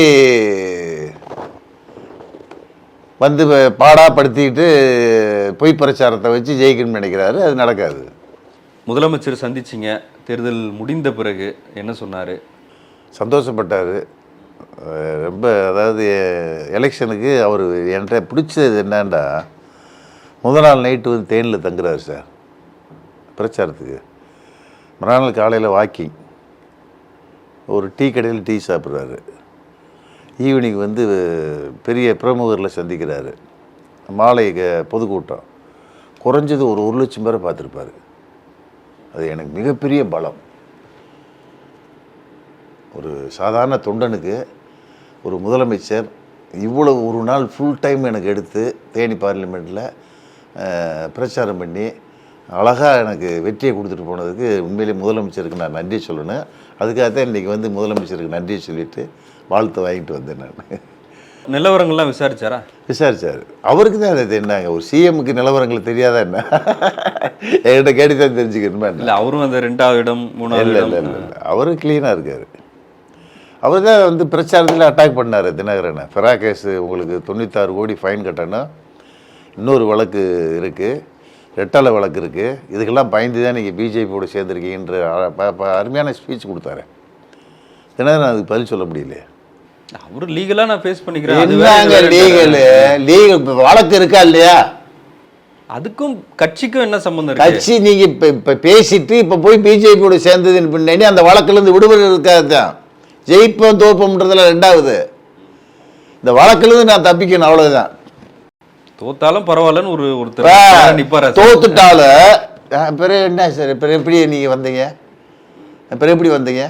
Speaker 2: வந்து பாடாப்படுத்திக்கிட்டு பொய் பிரச்சாரத்தை வச்சு ஜெயிக்கணும்னு நினைக்கிறாரு. அது நடக்காது.
Speaker 3: முதலமைச்சர் சந்திச்சிங்க. தேர்தல் முடிந்த பிறகு என்ன சொன்னார்?
Speaker 2: சந்தோஷப்பட்டார். ரொம்ப அதாவது எலெக்ஷனுக்கு அவர் என்கிட்ட பிடிச்சது என்னன்னா முதல் நாள் நைட்டு வந்து தேனில் தங்குறாரு சார் பிரச்சாரத்துக்கு. மறுநாள் காலையில் வாக்கிங் ஒரு டீ கடையில் டீ சாப்பிட்றாரு. ஈவினிங் வந்து பெரிய பிரமுகரில் சந்திக்கிறாரு. மாலை பொதுக்கூட்டம். குறைஞ்சது ஒரு ஒரு லட்சம் பேரை பார்த்துருப்பாரு. அது எனக்கு மிகப்பெரிய பலம். ஒரு சாதாரண தொண்டனுக்கு ஒரு முதலமைச்சர் இவ்வளோ ஒரு நாள் ஃபுல் டைம் எனக்கு எடுத்து தேனி பார்லிமெண்ட்டில் பிரச்சாரம் பண்ணி அழகாக எனக்கு வெற்றியை கொடுத்துட்டு போனதுக்கு உண்மையிலேயே முதலமைச்சருக்கு நான் நன்றி சொல்லணும். அதுக்காக தான் இன்றைக்கி வந்து முதலமைச்சருக்கு நன்றி சொல்லிட்டு வாழ்த்து வாங்கிட்டு வந்தேன் நான்.
Speaker 3: நிலவரங்கள்லாம் விசாரிச்சாரா?
Speaker 2: விசாரிச்சார். அவருக்கு தான் அது என்னங்க? ஒரு சிஎம்க்கு நிலவரங்கள் தெரியாதா என்ன? என்கிட்ட கேட்டு தான் தெரிஞ்சுக்கணுமா
Speaker 3: இல்லை அவரும் அந்த ரெண்டாவது இடம் மூணாவது
Speaker 2: இல்லை இல்லை இல்லை அவரு க்ளீனாக இருக்கார். அவர் தான் வந்து பிரச்சாரத்தில் அட்டாக் பண்ணார் தினகரனை. ஃபெரா கேஸு உங்களுக்கு தொண்ணூத்தாறு கோடி ஃபைன் கட்டணும். இன்னொரு வழக்கு இருக்குது ரெட்டலை வழக்கு இருக்குது இதுக்கெல்லாம் பயந்து தான் நீங்கள் பிஜேபியோட சேர்ந்துருக்கீங்கன்ற அருமையான ஸ்பீச் கொடுத்தாரு. தினகரன் அதுக்கு பதில் சொல்ல முடியல
Speaker 3: அவரு லீகலா நான் ஃபேஸ் பண்ணிக்கிறேன்.
Speaker 2: லீகல் லீகல் வழக்கு இருக்கா இல்லையா?
Speaker 3: அதுக்கும் கட்சிக்கும் என்ன சம்பந்தம் இருக்கு?
Speaker 2: கட்சி நீங்க இப்ப இப்ப பேசிட்டு இப்ப போய் பிஜேபியோட சேர்ந்ததின் பின்னாடி அந்த வழக்குல இருந்து விடுபட இருக்காது தான். ஜெயிப்போம் தோப்போம்ன்றதுல ரெண்டாவது. இந்த வழக்குல இருந்து நான் தப்பிக்கணும் அவ்வளவுதான்.
Speaker 3: தோத்தாலும் பரவாயில்லன்னு ஒரு ஒருத்தர் நிப்பாரா?
Speaker 2: தோத்துட்டாலும் பிறகு என்ன சார்? பிறகு எப்படி நீங்க வந்தீங்க? பிறகு எப்படி வந்தீங்க?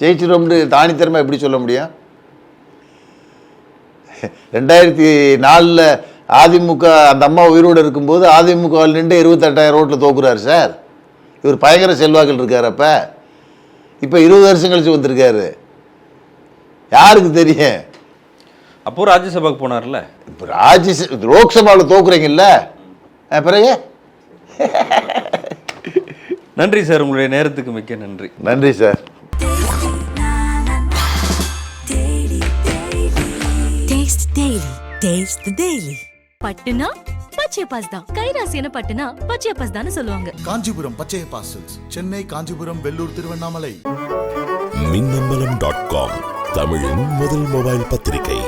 Speaker 2: ஜெயிச்சிட்டோம்னு தானித்தரமா எப்படி சொல்ல முடியும்? ரெண்டாயிரத்தி நாலில் அதிமுக அந்த அம்மா உயிரோடு இருக்கும்போது அதிமுக நின்று இருபத்தெட்டாயிரம் ரோட்டில் தோக்குறாரு சார். இவர் பயங்கர செல்வாக்கள் இருக்கார் அப்போ. இப்போ இருபது வருஷம் கழிச்சு வந்திருக்காரு. யாருக்கு தெரியும்?
Speaker 3: அப்போ ராஜ்யசபாக்கு போனார்ல?
Speaker 2: இப்போ ராஜ்ய லோக்சபாவில் தோக்குறீங்கல்ல? பிறகு?
Speaker 3: நன்றி சார் உங்களுடைய நேரத்துக்கு மிக்க நன்றி.
Speaker 2: நன்றி சார்.
Speaker 4: பட்டுனா பச்சை பாஸ் தான். கைராசியான பட்டுனா பச்சை பாஸ் தான் சொல்லுவாங்க.
Speaker 5: Kanchipuram பச்சைய parcels Chennai Kanchipuram Vellur Tiruvannamalai.
Speaker 1: Minnambalam dot com தமிழின் முதல் மொபைல் பத்திரிகை.